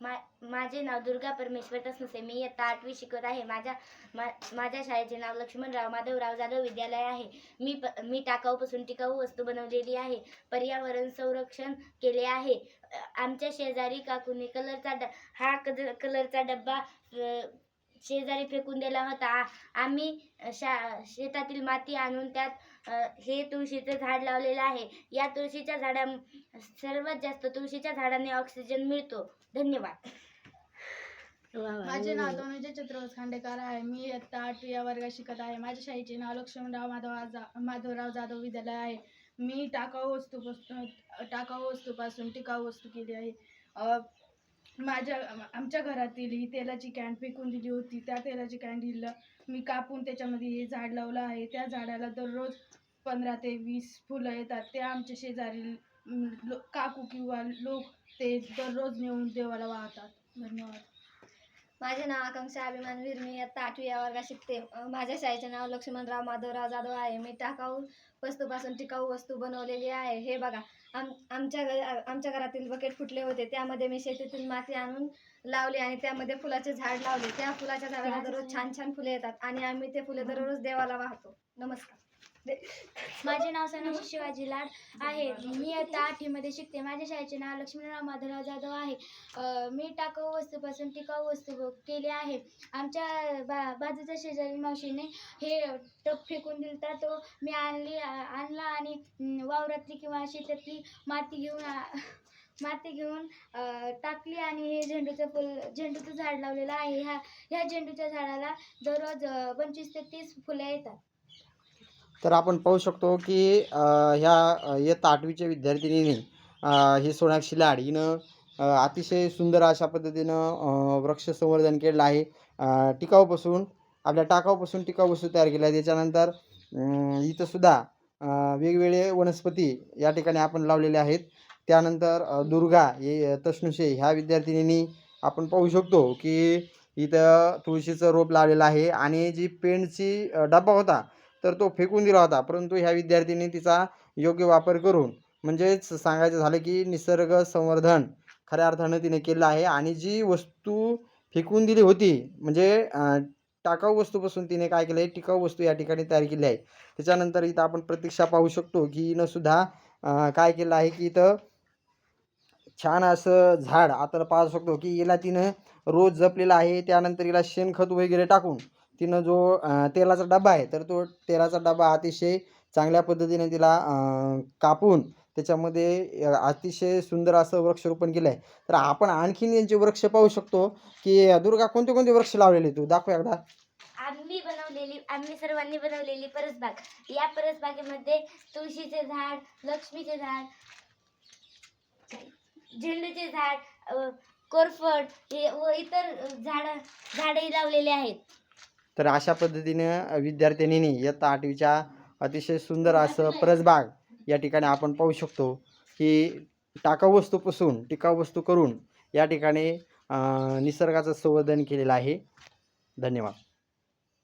मा माझे नाव दुर्गा परमेश्वर तसनसे मी इयत्ता आठवी शिकत आहे. माझ्या मा माझ्या शाळेचे नाव लक्ष्मणराव माधवराव जाधव विद्यालय आहे. मी प मी टाकाऊपासून टिकाऊ वस्तू बनवलेली आहे. पर्यावरण संरक्षण केले आहे. आमच्या शेजारी काकूने कलरचा ड हा कद कलरचा डब्बा शेजारी फेकून दिला होता. आम्ही शा शेतातील माती आणून त्यात हे तुळशीचं झाड लावलेलं आहे. या तुळशीच्या झाडा सर्वात जास्त तुळशीच्या झाडाने ऑक्सिजन मिळतो. धन्यवाद. माझे नाव धनंजय चंद्रवत खांडेकर आहे. मी इयत्ता आठवी या वर्गात शिकत आहे. माझ्या शाळेचे नाव लक्ष्मणराव माधव जा माधवराव जाधव विद्यालय आहे. मी टाकाऊ वस्तूपासून टाकाऊ वस्तूपासून टिकाऊ वस्तू केली आहे. अ, माझ्या आमच्या घरातील ही तेलाची कॅन फेकून दिली होती. त्या तेलाची कॅन्डील मी कापून त्याच्यामध्ये हे झाड लावलं आहे. त्या झाडाला दररोज पंधरा ते वीस फुलं येतात. ते आमच्या शेजारी लो काकू किंवा लोक ते दररोज नेऊन देवाला वाहतात. धन्यवाद. माझे नाव आकांक्षा अभिमानवीर मी इयत्ता आठवी या वर्गात शिकते. माझ्या शाळेचे नाव लक्ष्मणराव माधवराव जाधव आहे. मी टाकाऊ वस्तूपासून टिकाऊ वस्तू बनवलेली आहे. हे बघा आम आमच्या घ आमच्या घरातील बकेट फुटले होते. त्यामध्ये मी शेतीतील माती आणून लावली आणि त्यामध्ये फुलाचे झाड लावले. त्या फुलाच्या झाडाला दररोज छान छान फुले येतात आणि आम्ही ते फुले दररोज देवाला वाहतो. नमस्कार. माझे नाव सनाशी शिवाजी लाड आहे. मी आता आठवीमध्ये शिकते. माझ्या शाळेचे नाव लक्ष्मीराव माधवराव जाधव आहे. अ, मी टाकाऊ वस्तूपासून टिकाऊ वस्तू ब- केली आहे. आमच्या बा बाजूच्या शेजारी मावशीने हे टप फेकून दिलता. तो मी आणली आ- आणला आणि अं, वावरातली किंवा शेतातली माती घेऊन आ- माती घेऊन अ, टाकली आणि हे झेंडूचं फुल झेंडूचं झाड लावलेलं आहे. ह्या ह्या झेंडूच्या झाडाला दररोज पंचवीस ते तीस फुले येतात. तर आपण पाहू शकतो की ह्या इयत्ता आठवीच्या विद्यार्थिनीने ही सोनाक्षी लाड हिनं अतिशय सुंदर अशा पद्धतीनं वृक्ष संवर्धन केलेलं आहे. टिकाऊपासून आपल्या टाकाऊपासून टिकाऊ वस्तू तयार केल्या त्याच्यानंतर इथंसुद्धा वेगवेगळे वनस्पती या ठिकाणी आपण लावलेले आहेत. त्यानंतर दुर्गा हे तष्णुशे ह्या विद्यार्थिनींनी आपण पाहू शकतो की इथं तुळशीचं रोप लावलेलं आहे. आणि जी पेंटची डब्बा होता तर तो फेकून दिला होता. परंतु ह्या विद्यार्थ्यांनी तिचा योग्य वापर करून म्हणजेच सांगायचं झालं की निसर्ग संवर्धन खऱ्या अर्थानं तिने केलं आहे. आणि जी वस्तू फेकून दिली होती म्हणजे टाकाऊ वस्तूपासून तिने काय केलं आहे टिकाऊ वस्तू या ठिकाणी तयार केली आहे. त्याच्यानंतर इथं आपण प्रतीक्षा पाहू शकतो की हिनं सुद्धा काय केलं आहे की इथं छान असं झाड आता पाहू शकतो की हिला तिनं रोज जपलेलं आहे. त्यानंतर हिला शेणखत वगैरे टाकून तिनं जो तेलाचा डबा आहे तर तो तेलाचा डबा अतिशय चांगल्या पद्धतीने तिला कापून त्याच्यामध्ये अतिशय सुंदर असं वृक्षरोपण केलं आहे तर आपण आणखीन यांचे वृक्ष पाहू शकतो की दुर्गा कोणते कोणते वृक्ष लावलेले तू? दाखव एकदा. आम्ही बनवलेली आम्ही सर्वांनी बनवलेली परसबाग. या परसबागेमध्ये तुळशीचे झाड लक्ष्मीचे झाड झेंडूचे झाड कोरफड हे व इतर झाड झाडे लावलेले आहेत. तर अशा पद्धतीनं विद्यार्थिनींनी इयत्ता आठवीच्या अतिशय सुंदर असं परसबाग या ठिकाणी आपण पाहू शकतो की टाकाऊ वस्तूपासून टिकाऊ वस्तू करून या ठिकाणी निसर्गाचं संवर्धन केलेलं आहे. धन्यवाद.